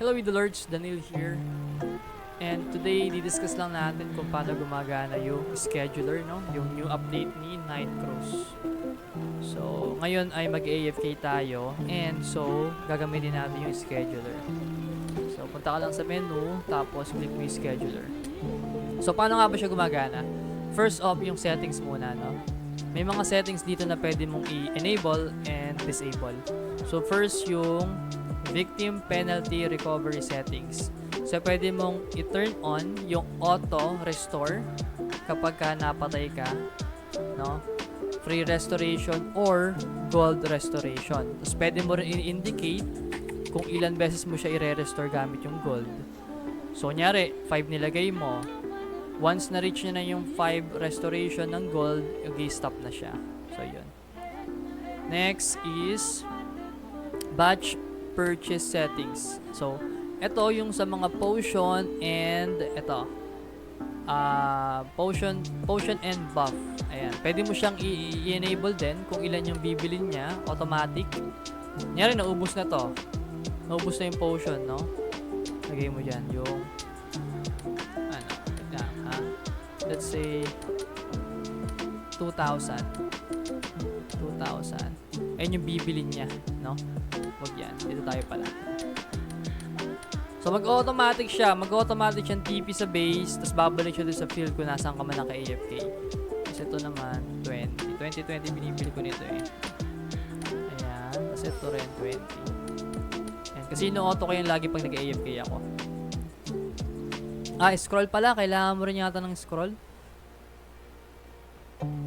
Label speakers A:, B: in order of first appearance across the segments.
A: Hello Idolords, Daniel here. And today, didiscuss lang natin kung paano gumagana yung scheduler, no? Yung new update ni Nightcross. So, ngayon ay mag-AFK tayo. And so, gagamitin natin yung scheduler. So, punta ka lang sa menu, tapos click mo yung scheduler. So, paano nga ba siya gumagana? First off, yung settings muna, no? May mga settings dito na pwede mong i-enable and disable. So, first yung victim penalty recovery settings. So, pwede mong i-turn on yung auto restore kapag ka napatay ka, no? Free restoration or gold restoration. Tapos, pwede mo rin i-indicate kung ilan beses mo siya i-restore gamit yung gold. So, nyari, 5 nilagay mo. Once na-reach nyo na yung 5 restoration ng gold, i-stop na siya. So, yun. Next is batch purchase settings. So, ito yung sa mga potion and ito. Ah, potion potion and buff. Ayan. Pwede mo siyang i-enable din kung ilan yung bibilin niya, automatic. Nyari naubos na to. Naubos na yung potion, no? Lagay mo diyan yung ano, yan, ha? Let's say 2,000. 2,000. Ayun yung bibilin niya, no? Wag yan. Dito tayo pala. So mag-automatic siya. Mag-automatic siyang TP sa base, tapos babalik siya doon sa field kung nasaan ka man naka-AFK. Kasi ito naman, 20. 20-20 binibili ko nito eh. Ayan. Tapos ito rin, 20. Ayan. Kasi ino-auto ko yan lagi pag nag-AFK ako. Ah, scroll pala. Kailangan mo rin yata ng scroll.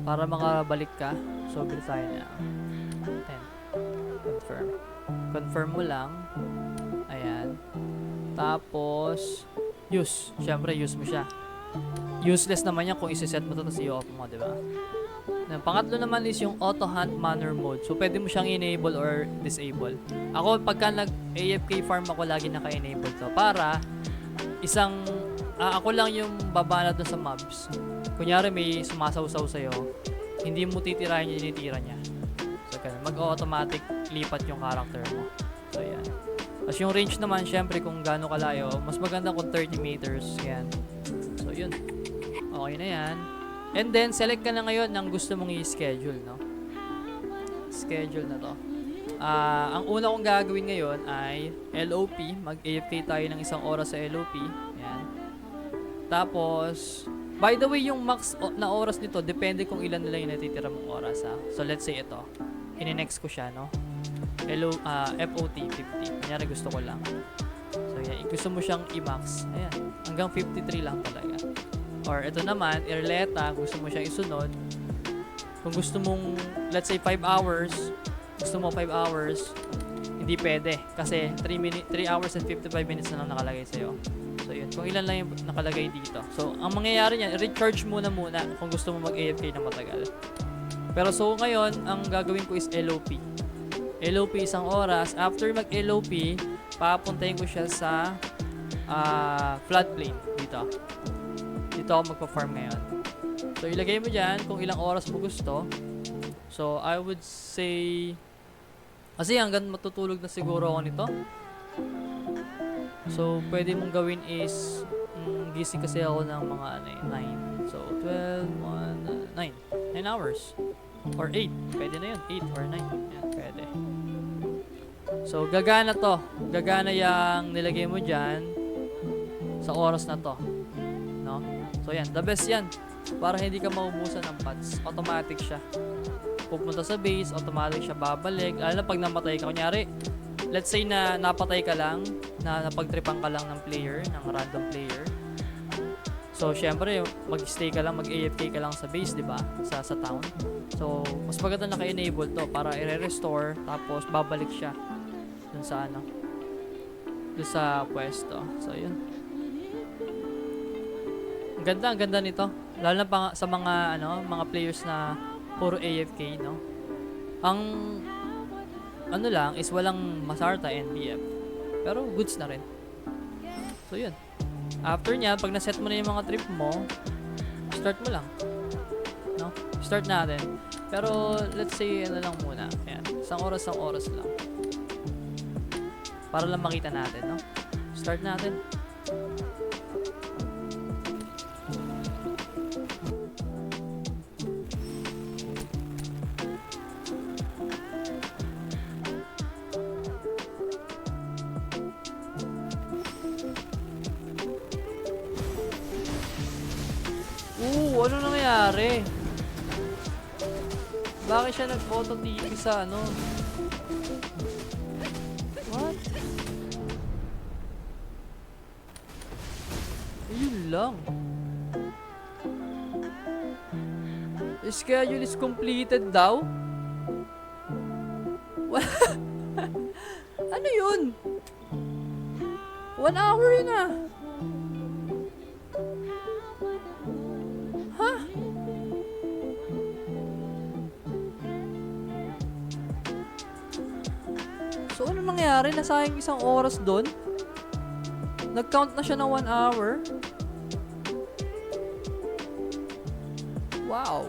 A: Para makabalik ka. So, bilis tayo na. 10. Confirm. Confirm mo lang. Ayan. Tapos, use. Siyempre, use mo siya. Useless naman yan kung isi-set mo to tapos i-off mo, di ba? Ang pangatlo naman is yung auto hunt manner mode. So, pwede mo siyang enable or disable. Ako, pagka nag-AFK farm ako, lagi naka-enable to. Para, isang, ah, ako lang yung babana doon sa mobs. Kunyari, may sumasaw-saw sa'yo, hindi mo titirahin yung tinitira niya. Ganun. Mag-automatic lipat yung character mo. So, yan. Tapos yung range naman, syempre, kung gaano kalayo, mas maganda kung 30 meters. Yan. So, yun. Okay na yan. And then, select ka na ngayon ng gusto mong i-schedule, no? Schedule na to. Ah, ang una kong gagawin ngayon ay LOP. Mag-AFK tayo ng isang oras sa LOP. Yan. Tapos, by the way, yung max na oras nito, depende kung ilan nila yung natitira mong oras, ha? So, let's say ito. Ine-next ko siya, no? Hello, ah, FOT 50. Kanyari gusto ko lang. So, yan. Gusto mo siyang i-max. Ayan. Hanggang 53 lang talaga. Or ito naman, Irleta, gusto mo siyang isunod. Kung gusto mong, let's say 5 hours, gusto mo 5 hours, hindi pwede. Kasi 3, minute, 3 hours and 55 minutes na lang nakalagay sa'yo. So yun, kung ilan lang yung nakalagay dito. So, ang mangyayari niyan, recharge muna muna kung gusto mo mag-AFK na matagal. Pero so ngayon, ang gagawin ko is LOP. LOP isang oras. After mag-LOP, papuntahin ko siya sa ah, floodplain dito. Dito ako magpa-farm ngayon. So, ilagay mo dyan kung ilang oras mo gusto. So, I would say... Kasi hanggang matutulog na siguro ako nito. So, pwede mong gawin is... Mm, gising kasi ako ng mga ano, eh, 9. So, 12, 1, 9. 9 hours. Or 8. Pwede na yun. 8 or 9. Yan, pwede. So, gagana to. Gagana yung nilagay mo dyan sa oras na to. No? So, yan. The best yan. Para hindi ka maubusan ng pots. Automatic siya. Pupunta sa base, automatic siya babalik. Lalo na pag namatay ka. Kunyari, let's say na napatay ka lang, na napagtripan ka lang ng player, ng random player. So, syempre, mag-stay ka lang, mag-AFK ka lang sa base, di ba? Sa, sa town. So, mas maganda naka-enable to para i-restore, tapos babalik siya dun sa ano, dun sa pwesto. So, yun. Ang ganda, ang ganda nito. Lalo na pa, sa mga, ano, mga players na puro AFK, no? Ang, ano lang, is walang Masarta NBF. Pero, goods na rin. So, yun. After niya, pag naset mo na yung mga trip mo, start mo lang. No? Start natin. Pero, let's say, ano lang muna. Ayan. Isang oras, isang oras lang. Para lang makita natin, no? start natin. Oo, ano nangyayari? Bakit siya nag-photo TV sa ano? What? Ayun lang. Schedule is completed daw? What? ano yun? One hour yun ah. Ano nangyari? Nasayang isang oras doon? Nag-count na siya ng one hour? Wow.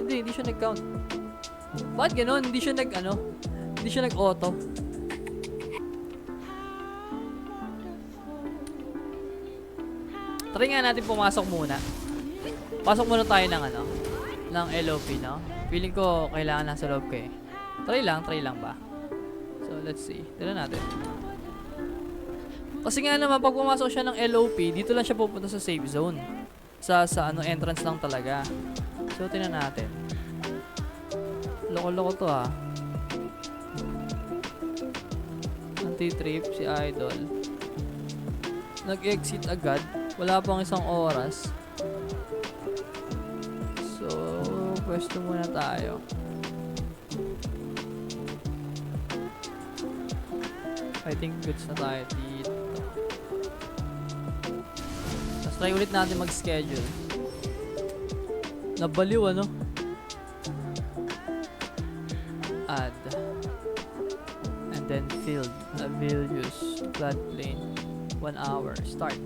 A: Hindi, hindi siya nag-count. Bakit ganun? Hindi siya nag, ano? Hindi siya nag-auto. Try nga natin pumasok muna. Pasok muna tayo ng ano? Ng LOP, no? Feeling ko kailangan nasa loob ko eh. Try lang, try lang ba? So, let's see. Tignan natin. Kasi nga naman, pag pumasok siya ng LOP, dito lang siya pupunta sa safe zone. Sa, sa ano, entrance lang talaga. So, tingnan natin. Loko-loko to ah. Anti-trip si Idol. Nag-exit agad. Wala pang isang oras. Pwesto muna tayo. I think goods na tayo dito. Tapos try ulit natin mag-schedule. Nabaliw ano? Add. And then field. A values. Floodplain. One hour. Start.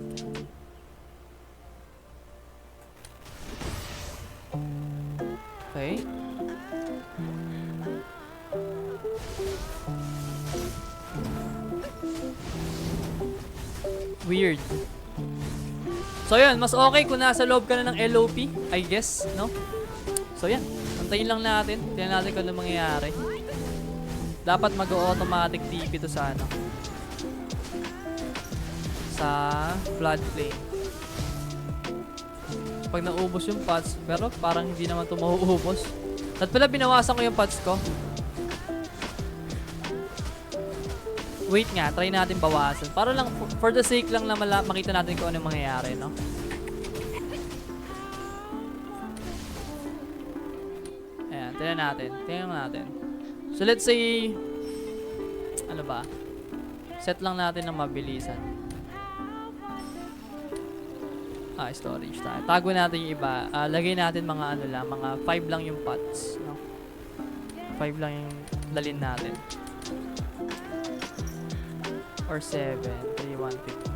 A: Weird. So yun, mas okay kung nasa loob ka na ng LOP, I guess, no? So yan, antayin lang natin. Tingnan natin kung ano mangyayari. Dapat mag-automatic TP to sa ano. Sa floodplain. Pag naubos yung pots, pero parang hindi naman ito mauubos. At pala binawasan ko yung pots ko. Wait nga, try natin bawasan. Para lang, for- the sake lang na makita natin kung ano mangyayari, no? Ayan, tingnan natin. Tingnan natin. So let's say, ano ba? Set lang natin ng mabilisan. Ah, storage tayo. Tago natin yung iba. Ah, lagay natin mga ano lang, mga 5 lang yung pots, no? 5 lang yung dalin natin. Or 7, 3, 150.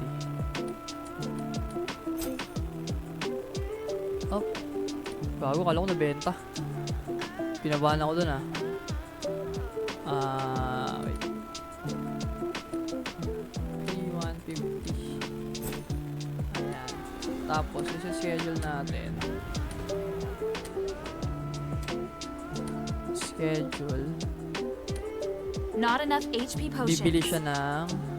A: Oh. Bago, kala ko nabenta. Pinabahan ako dun ah. Ah, wait. 3, 150. Ayan. Tapos, isi-schedule natin. Schedule.
B: Not enough HP potions.
A: Bibili siya ng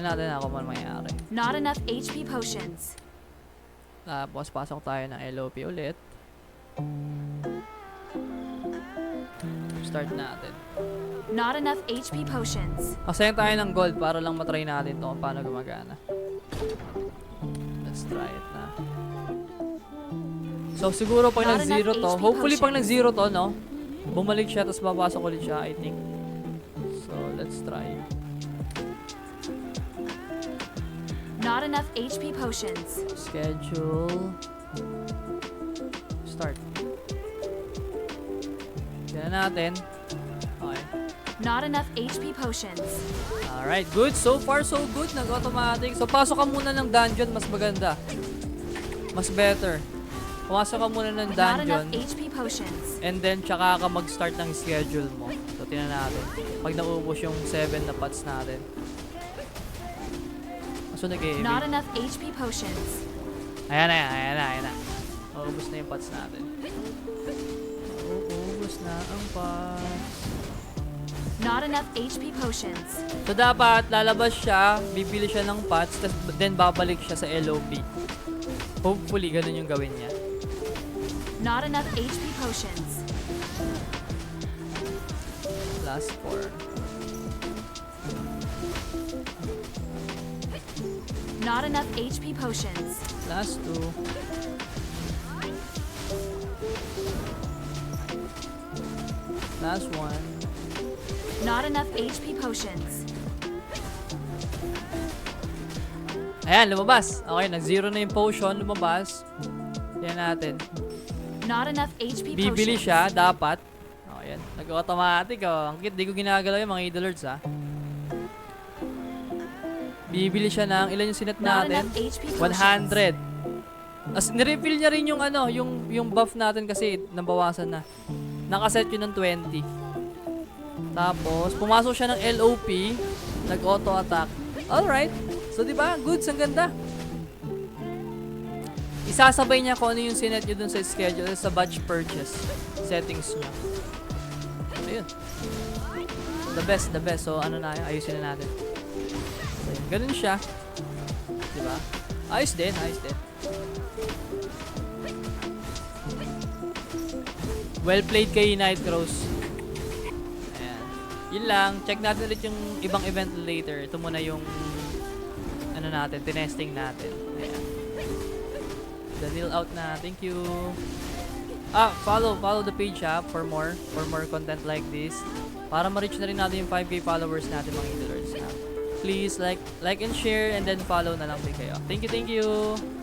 A: Tingnan natin ako man mangyayari.
B: Not enough HP potions.
A: Tapos pasok tayo ng LOP ulit. Start natin.
B: Not enough HP potions.
A: Assign tayo ng gold para lang matry natin to kung paano gumagana. Let's try it na. So siguro pag
B: Not
A: nag-zero
B: enough
A: to,
B: HP
A: hopefully pag
B: potions.
A: nag-zero to, no? Bumalik siya tapos babasok ulit siya, I think. So let's try.
B: Not enough HP potions.
A: Schedule. Start. Tignan natin. Okay.
B: Not enough HP potions.
A: Alright, good. So far, so good. Nag-automatic. So, pasok ka muna ng dungeon. Mas maganda. Mas better. pumasok ka muna ng
B: Not
A: dungeon.
B: enough HP potions.
A: And then, tsaka ka mag-start ng schedule mo. So, tingnan natin. Pag naubos yung 7 na pots natin. So, nag
B: Not enough HP potions.
A: Ayan na, yan, ayan na, ayan na. Maubos na yung pots natin. Maubos na ang pots.
B: Not enough HP potions.
A: So, dapat lalabas siya, bibili siya ng pots, tas, then babalik siya sa LOB. Hopefully, ganun yung gawin niya.
B: Not enough HP potions.
A: Last 4.
B: Not enough HP potions.
A: Last 2. Last 1.
B: Not enough HP potions.
A: Ayan, lumabas. Okay, nag-zero na yung potion, lumabas. Yan natin.
B: Not enough HP
A: Bibili
B: potions.
A: siya, dapat. Oh, yan. Nag-automatic, oh. Ang cute, di ko ginagalaw yung mga idolords, ha. Bibili siya ng, ilan yung sinet
B: Not
A: natin?
B: enough HP potions.
A: 100. As nirefill niya rin yung ano, yung yung buff natin kasi nabawasan na. Nakaset yun ng 20. Tapos pumasok siya ng LOP, nag-auto attack. Alright. So 'di ba? Goods ang ganda. Isasabay niya kung ano yung sinet niyo dun sa schedule sa batch purchase settings niya. Ayun. The best, the best. So ano na, ayusin na natin. Ganun siya. 'Di ba? Ayos din, ayos din. Well played kay Nightcross. Ayan. Yun lang. Check natin ulit yung ibang event later. Ito muna yung ano natin, tinesting natin. Ayan. Daniel out na. Thank you. Ah, follow, follow the page ha for more, for more content like this. Para ma-reach na rin natin yung 5k followers natin mga ha. Please like, like and share and then follow na lang din kayo. Thank you, thank you.